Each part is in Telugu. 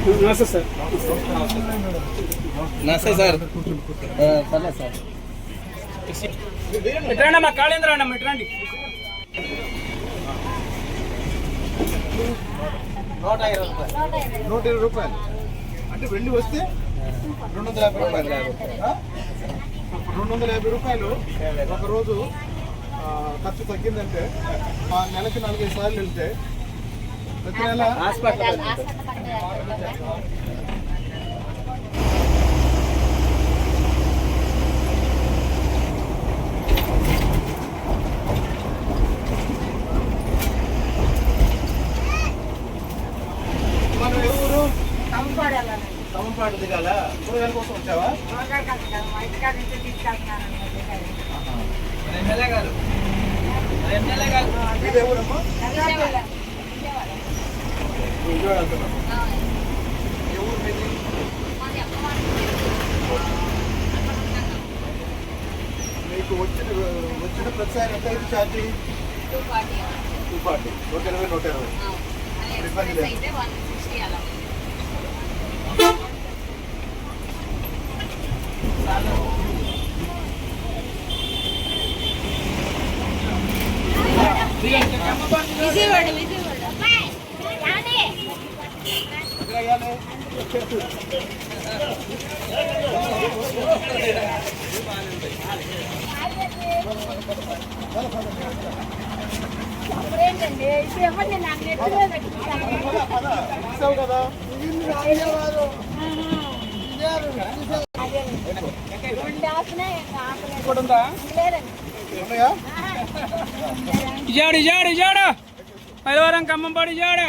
నమస్తే సార్. నమస్తే సార్. పర్లేదు సార్. ఎట్రండి మా కాళేంద్ర అన్న ఎట్రండి నూట ఇరవై రూపాయలు. నూట ఇరవై రూపాయలు. అంటే వెండి వస్తే రెండు వందల యాభై రూపాయలు. ఆ? రెండు వందల యాభై రూపాయలు ఒక రోజు ఆ, ఖర్చు తగ్గిందంటే ఆ నెలకి నాలుగైదు సార్లు వెళ్తే హాస్పిటల్. తమపాటు దిగాల? కూరగాయల కోసం వచ్చావా? ఎమ్మెల్యే గారు? ఎమ్మెల్యే గారు. విజయవాడ వెళ్తున్నాం ఎవరు మీది మీకు వచ్చిన వచ్చిన ప్రతిసారి ఎంత అయితే ఛార్జీ? Two forty. నూట ఇరవై నూట ఇరవై. విజయవాడ విజయవాడ? ఏంటండి ఇప్పుడు ఎవరిని నాకు నెట్లో పెట్టుకుంటాను కదా ఇజాడు ఇజాడు ఇజాడు. పైలవరం ఖమ్మంపాడు ఇజాడు.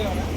ఎవరు